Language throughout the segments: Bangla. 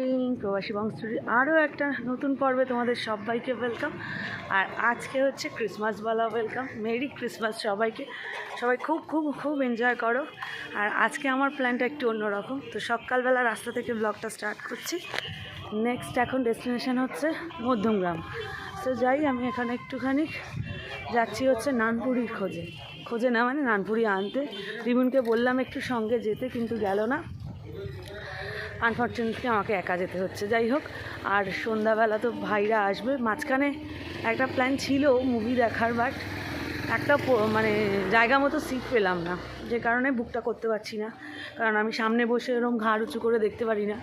মর্নিং, প্রবাসী বংশী আরও একটা নতুন পর্বে তোমাদের সবাইকে ওয়েলকাম আর আজকে হচ্ছে ক্রিসমাসওয়ালা ওয়েলকাম মেরি ক্রিসমাস সবাইকে। সবাই খুব খুব খুব এনজয় করো। আর আজকে আমার প্ল্যানটা একটু অন্যরকম। তো সকালবেলা রাস্তা থেকে ব্লগটা স্টার্ট করছি। নেক্সট এখন ডেস্টিনেশন হচ্ছে মধ্যমগ্রাম। তো যাই, আমি এখানে একটুখানি যাচ্ছি হচ্ছে নানপুরির খোঁজে। খোঁজে না মানে নানপুরি আনতে। রিমুনকে বললাম একটু সঙ্গে যেতে, কিন্তু গেল না। আনফর্চুনেটলি আমাকে একা যেতে হচ্ছে। যাই হোক, আর সন্ধ্যাবেলা তো ভাইরা আসবে। মাঝখানে একটা প্ল্যান ছিল মুভি দেখার বাট একটা মানে জায়গা মতো সিট পেলাম না। যে কারণে বুকটা করতে পারছি না। কারণ আমি সামনে বসে এরকম ঘাড় উঁচু করে দেখতে পারি না।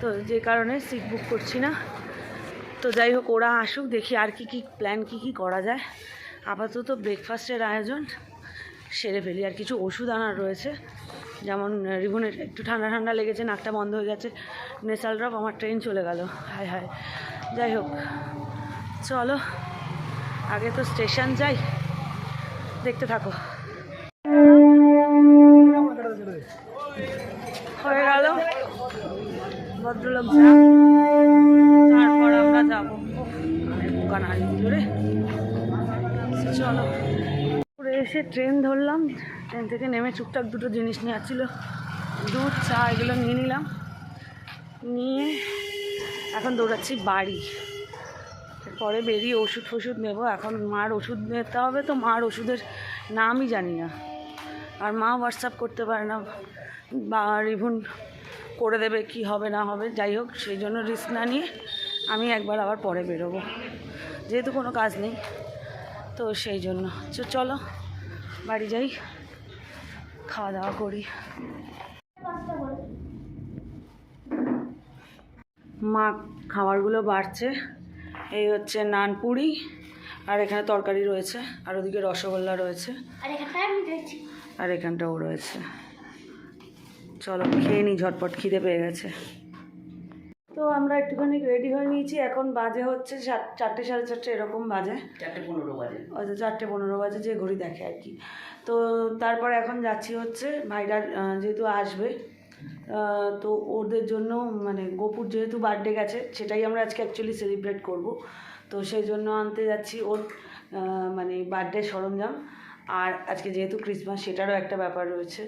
তো যে কারণে সিট বুক করছি না। তো যাই হোক, ওরা আসুক, দেখি আর কি কি প্ল্যান কি কি করা যায়। আপাতত ব্রেকফাস্টের আয়োজন। সেরে ফেলি। আর কিছু ওষুধ আনার রয়েছে। যেমন রিভনের একটু ঠান্ডা ঠান্ডা লেগেছে, নাকটা বন্ধ হয়ে গেছে, নেশাল ড্রপ আমার ট্রেন চলে গেল। হায় হায়। যাই হোক, চলো, আগে তো স্টেশন যাই, দেখতে থাকো। হয়ে গেল। ভদ্রলোক যা। এসে ট্রেন ধরলাম ট্রেন থেকে নেমে টুকটাক দুটো জিনিস নিয়ে আসছিল দুধ, চা এগুলো নিয়ে নিলাম। নিয়ে এখন দৌড়াচ্ছি বাড়ি। পরে বেরিয়ে ওষুধ ফষুধ নেব। এখন মার ওষুধ নিতে হবে তো মার ওষুধের নামই জানি না। আর মা হোয়াটসঅ্যাপ করতে পারে না। বা রিভুন করে দেবে কি হবে, না হবে, যাই হোক, সেই জন্য রিস্ক না নিয়ে আমি একবার আবার পরে বেরোবো। যেহেতু কোনো কাজ নেই, তো সেই জন্য। চলো। বাড়ি যাই খাওয়া দাওয়া করি। মা খাবারগুলো বাড়ছে। এই হচ্ছে নানপুরি আর এখানে তরকারি রয়েছে আর ওদিকে রসগোল্লা রয়েছে। আর এখানটাও রয়েছে। চলো খেয়ে নিই ঝটপট খিদে পেয়ে গেছে। তো আমরা একটুখানি রেডি হয়ে নিয়েছি। এখন বাজে হচ্ছে চারটে সাড়ে চারটে এরকম বাজে। চারটে পনেরো বাজে। হয়তো চারটে পনেরো বাজে যে ঘড়ি দেখে আর কি। তো তারপরে এখন যাচ্ছি হচ্ছে ভাইরার আহ, যেহেতু আসবে তো ওদের জন্য মানে গোপুর যেহেতু বার্থডে গেছে সেটাই আমরা আজকে অ্যাকচুয়ালি সেলিব্রেট করব। তো সেই জন্য আনতে যাচ্ছি ওর মানে বার্থডে সরঞ্জাম। আর আজকে যেহেতু ক্রিসমাস সেটারও একটা ব্যাপার রয়েছে।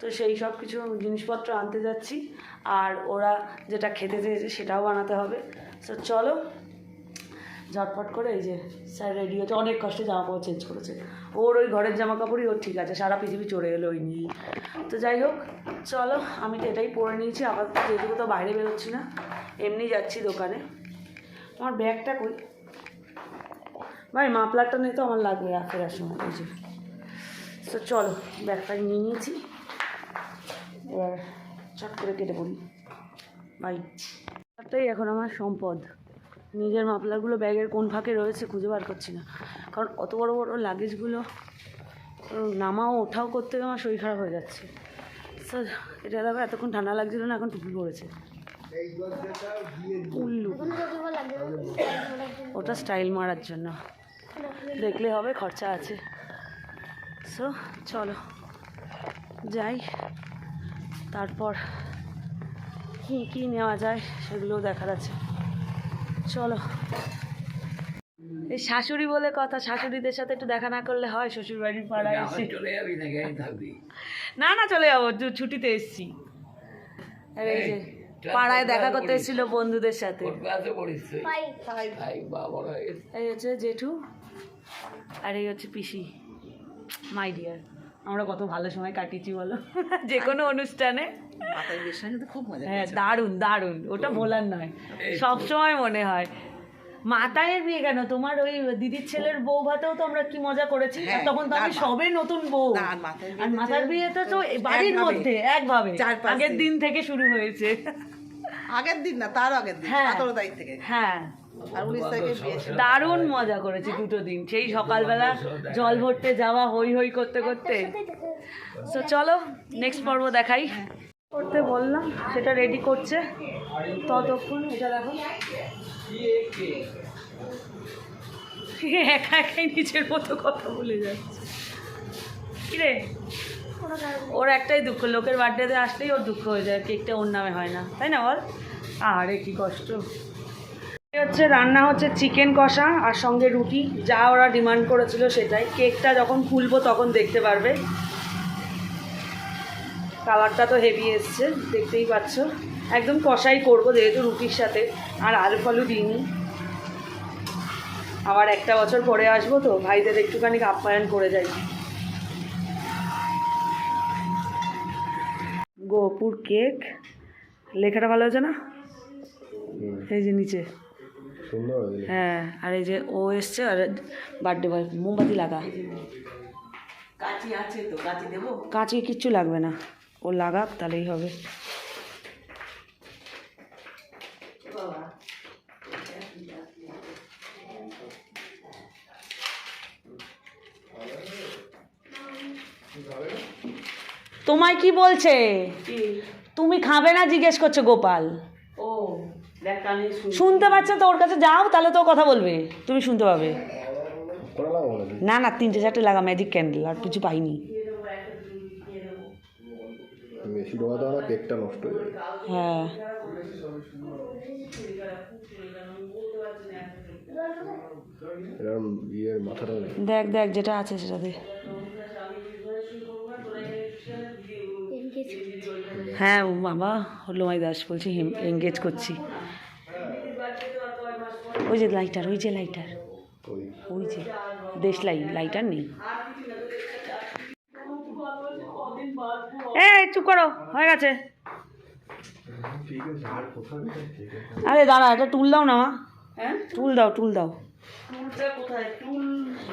তো সেই সব কিছু জিনিসপত্র আনতে যাচ্ছি। আর ওরা যেটা খেতে চেয়েছে সেটাও বানাতে হবে। তো চলো, ঝটপট করে এই যে স্যার রেডি হচ্ছে অনেক কষ্টে জামা কাপড় চেঞ্জ করেছে। ওর ওই ঘরের জামা কাপড়ই ওর ঠিক আছে, সারা পৃথিবী চড়ে এলো ওই নিয়েই। তো যাই হোক, চলো, আমি তো এটাই পরে নিয়েছি। আপাতত যেহেতু কোথাও বাইরে বেরোচ্ছি না, এমনি যাচ্ছি দোকানে। আমার ব্যাগটা কই? ভাই, মাপলারটা নিয়ে তো আমার লাগবে ফেরার সময় যে। তো চলো, ব্যাগটা নিয়ে নিয়েছি। এবার চট করে কেটে পড়ি। ভাই ব্যাগটাই এখন আমার সম্পদ। নিজের মাফলারগুলো ব্যাগের কোন ফাঁকে রয়েছে খুঁজে বার করছি না। কারণ অত বড় বড় লাগেজগুলো নামাও, ওঠাও করতে আমার শরীর খারাপ হয়ে যাচ্ছে। স্যার এটা দেখো, এতক্ষণ ঠান্ডা লাগছিল না, এখন টুপি পড়েছে। উল্লু। ওটা স্টাইল মারার জন্য। দেখলে হবে, খরচা আছে। সো চলো। যাই। তারপর কী কী নেওয়া যায় সেগুলোও দেখার আছে। চলো। এই শাশুড়ি বলে কথা শাশুড়িদের সাথে একটু দেখা না করলে হয় শ্বশুর বাড়ির পাড়ায় এসে। চলে যাবি থাকবি। না না চলে যাব ছুটিতে এসছি। আর এই যে পাড়ায় দেখা করতে এসেছিল বন্ধুদের সাথে। এই হচ্ছে জেঠু আর এই হচ্ছে পিসি মাই ডিয়ার। আমরা কত ভালো সময় কাটিয়েছি বলো? যে কোনো অনুষ্ঠানে। হ্যাঁ দারুণ দারুণ। ওটা ভোলার নয়। সব সময় মনে হয়। মাতায়ের বিয়ে কেন? তোমার ওই দিদির ছেলের বউ ভাতেও তো আমরা কি মজা করেছি। তখন তো আমি সবে নতুন বউ। আর মাতার বিয়ে তো বাড়ির মধ্যে একভাবে। চার আগের। দিন থেকে শুরু হয়েছে। আগের দিন না তার আগের দিন হ্যাঁ। সতেরো তারিখ থেকে। হ্যাঁ। দারুণ মজা করেছি দুটো দিন সেই সকালবেলা জল ভরতে যাওয়া হই হই করতে করতে। তো চলো নেক্সট পর্ব দেখাই। করতে বললাম সেটা রেডি করছে। ততক্ষণ এটা দেখো। একা একাই নিজের মতো কথা বলে যাচ্ছে। কিরে ওর একটাই দুঃখ, লোকের বার্থডেতে আসলেই ওর দুঃখ হয়ে যায়, কেকটা ওর নামে হয় না, তাই না বল? আরে কি কষ্ট। হচ্ছে রান্না হচ্ছে চিকেন কষা আর সঙ্গে রুটি, যা ওরা ডিমান্ড করেছিল সেটাই। কেকটা যখন খুলবো তখন দেখতে পারবে। কালারটা তো হেভি এসছে, দেখতেই পাচ্ছ। একদম কষাই করব যেহেতু রুটির সাথে, আর আলু ফালু দিইনি। আবার একটা বছর পরে আসব তো, ভাইদের একটুখানি আপ্যায়ন করে যাই। গোপুর কেক। লেখাটা ভালো হয়েছে না? এই যে নিচে। হ্যাঁ আর এই যে ও এসছে আর বার্থডে বয় মোমবাতি লাগা। কাঁচি আছে তো কাঁচি দেবো? কাঁচি কিচ্ছু লাগবে না। ও লাগাক তাহলেই হবে। তোমায় কি বলছে? তুমি খাবে না জিজ্ঞেস করছে গোপাল। ও দেখ কানে শুন শুনতে পাচ্ছে তো ওর কাছে যাও তাহলে তো ও কথা বলবে তুমি শুনতে পাবে। না না তিনটে চারটে লাগা ম্যাজিক ক্যান্ডেল আর কিছু পাইনি। হয়ে দেখ দেখ যেটা আছে সেটা দে হ্যাঁ ও বাবা লোমাই দাস বলছি এঙ্গেজ করছি। ওই যে লাইটার ওই যে লাইটার ওই যে দেশ লাই লাইটার নেই। এই চুপ করো হয়ে গেছে। আর দাঁড়া এটা টুল দাও না মা। হ্যাঁ? টুল দাও টুল দাও। কোথায়? টুল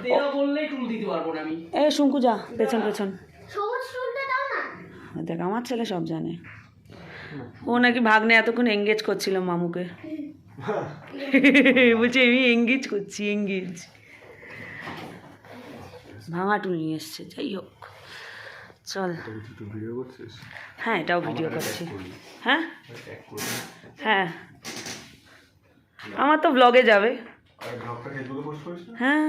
দেওয়া বললেই টুল দিতে পারব না আমি। এ শঙ্কু যা পেছন পেছন সবুজ টুলটা দাও না দেখ আমার ছেলে সব জানে। ও নাকি ভাগ্নে এতক্ষণ এঙ্গেজ করছিল মামুকে। বলছে আমি এঙ্গেজ করছি এঙ্গেজ ভাঙা টুল নিয়ে এসছে যাই হোক। চল। হ্যাঁ এটাও ভিডিও করছি। হ্যাঁ? হ্যাঁ। আমার তো ব্লগে যাবে। হ্যাঁ।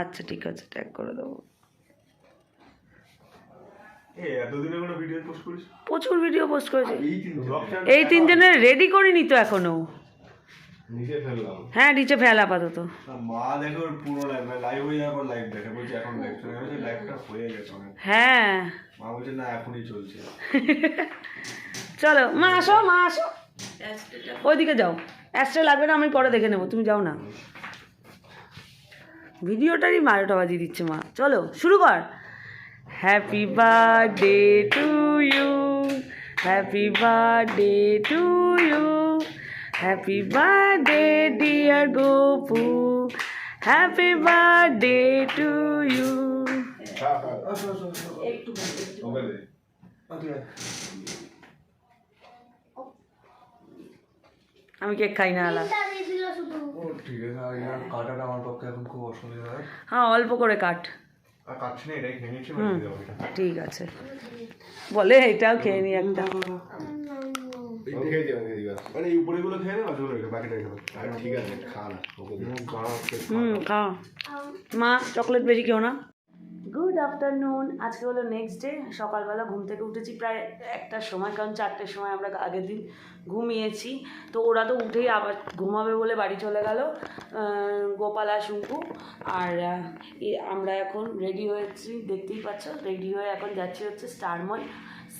আচ্ছা ঠিক আছে ট্যাগ করে দেবো এই এতদিনে কোনো ভিডিও পোস্ট করিস প্রচুর ভিডিও পোস্ট করেছি। এই তিনজনের রেডি করিনি তো এখনও। হ্যাঁ নিচে ফেল আপাতত। মা দেখো ওর পুরো লাইভ লাইভ হয়ে যাওয়ার পর লাইভ দেখে। বলছে এখন লাইভ চলে গেছে। লাইভটা হয়ে গেছে অনেক। হ্যাঁ। মা বলছে না এখনই চলছে। চলো মা আসো মা আসো। ওইদিকে যাও। অ্যাস্ট্রা লাগবে না আমি পরে দেখে নেব। তুমি যাও না। ভিডিওটারই মারোটা বাজিয়ে দিচ্ছে মা। চলো শুরু কর। Happy birthday to you happy birthday to you happy birthday dear Gopu happy birthday to you আমি কেক খাই না আলা। ঠিক আছে কাটাটা আমার পক্ষে এখন খুব অসুবিধা। হ্যাঁ অল্প করে কাট। মানে ঠিক আছে। বলে এটাও খেয়ে নি একটা। মানে খা হুম খাও। মা চকলেট বেশি কেউ না। গুড আফটারনুন আজকে হলো নেক্সট ডে সকালবেলা ঘুম থেকে উঠেছি প্রায় একটার সময়, কারণ চারটের সময় আমরা আগের দিন ঘুমিয়েছি। তো ওরা তো উঠেই আবার ঘুমাবে বলে বাড়ি চলে গেল গোপাল আর শুঙ্কু। আর আমরা এখন রেডি হয়েছি, দেখতেই পাচ্ছ রেডি হয়ে এখন যাচ্ছি হচ্ছে স্টারমল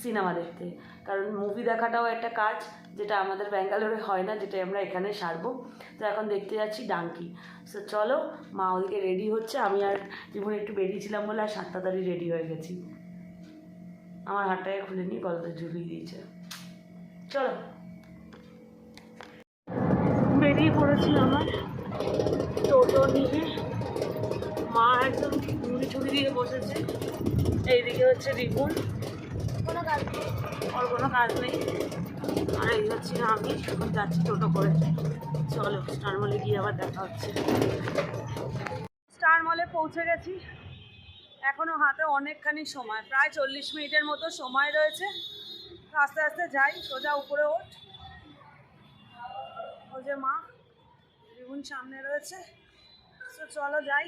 সিনেমা দেখতে। কারণ মুভি দেখাটাও একটা কাজ যেটা আমাদের ব্যাঙ্গালোরে হয় না যেটা আমরা এখানে সারবো। তো এখন দেখতে যাচ্ছি ডাঙ্কি সো চলো, মা ওদিকে রেডি হচ্ছে। আমি আর জীবন একটু বেরিয়েছিলাম বলে আর সাতটা তাড়ি রেডি হয়ে গেছি। আমার হাতটাকে খুলে নিয়ে গলাতে ঝুলিয়ে দিয়েছে। চলো। বেরিয়ে পড়েছি আমার। টোটো নিয়ে। মা একদম ছুরি দিয়ে বসেছে। এইদিকে হচ্ছে নেই। ওর কোনো কাজ নেই। আর এই হচ্ছে আমি, এখন যাচ্ছি টোটো করে। চলো স্টার মলে গিয়ে আবার দেখা হচ্ছে। স্টার মলে পৌঁছে গেছি। এখনও হাতে অনেকখানি সময়, প্রায় চল্লিশ মিনিটের মতো সময় রয়েছে। আস্তে আস্তে যাই, সোজা উপরে ওঠ। ও যে মা দ্বিগুণ সামনে রয়েছে। তো চলো যাই।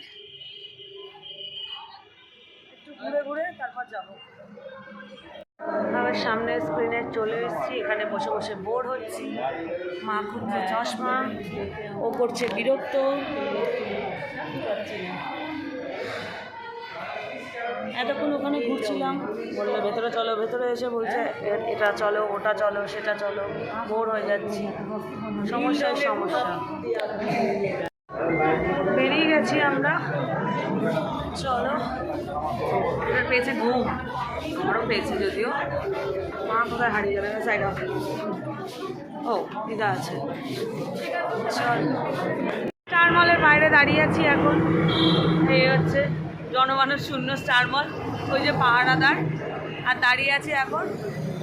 একটু ঘুরে ঘুরে তারপর যাব। আমি এবার সামনে স্ক্রিনে চলে এসেছি। এখানে বসে বসে বোর হচ্ছি। মা খুঁজছে চশমা, ও করছে বিরক্ত। এতক্ষণ ওখানে ঘুরছিলাম। বলল, ভেতরে চলো, ভেতরে এসে বলছে এটা চলো, ওটা চলো, সেটা চলো। বোর হয়ে যাচ্ছি। সমস্যায় সমস্যা। গেছি আমরা। চলো। এবার পেয়েছে ঘুম। আমারও পেয়েছে যদিও। মা কোথায় হারিয়ে যাবে? সাইড অফ ও, দিদা আছে। চল। স্টার মলের বাইরে দাঁড়িয়ে আছি এখন। এই হচ্ছে জনমানুষ শূন্য স্টার মল ওই যে পাহারাদার। আর দাঁড়িয়ে আছি এখন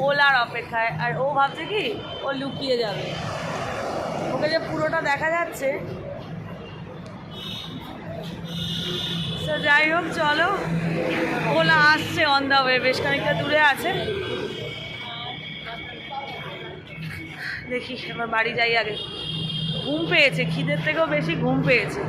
ওলার অপেক্ষায়। আর ও ভাবছে কি, ও লুকিয়ে যাবে। ওকে যে পুরোটা দেখা যাচ্ছে তো যাই হোক, চলো। ওলা আসছে অন দা ওয়ে বেশ খানিকটা দূরে আছে। দেখি, এবার বাড়ি যাই আগে। ঘুম পেয়েছে, খিদের থেকেও বেশি ঘুম পেয়েছে।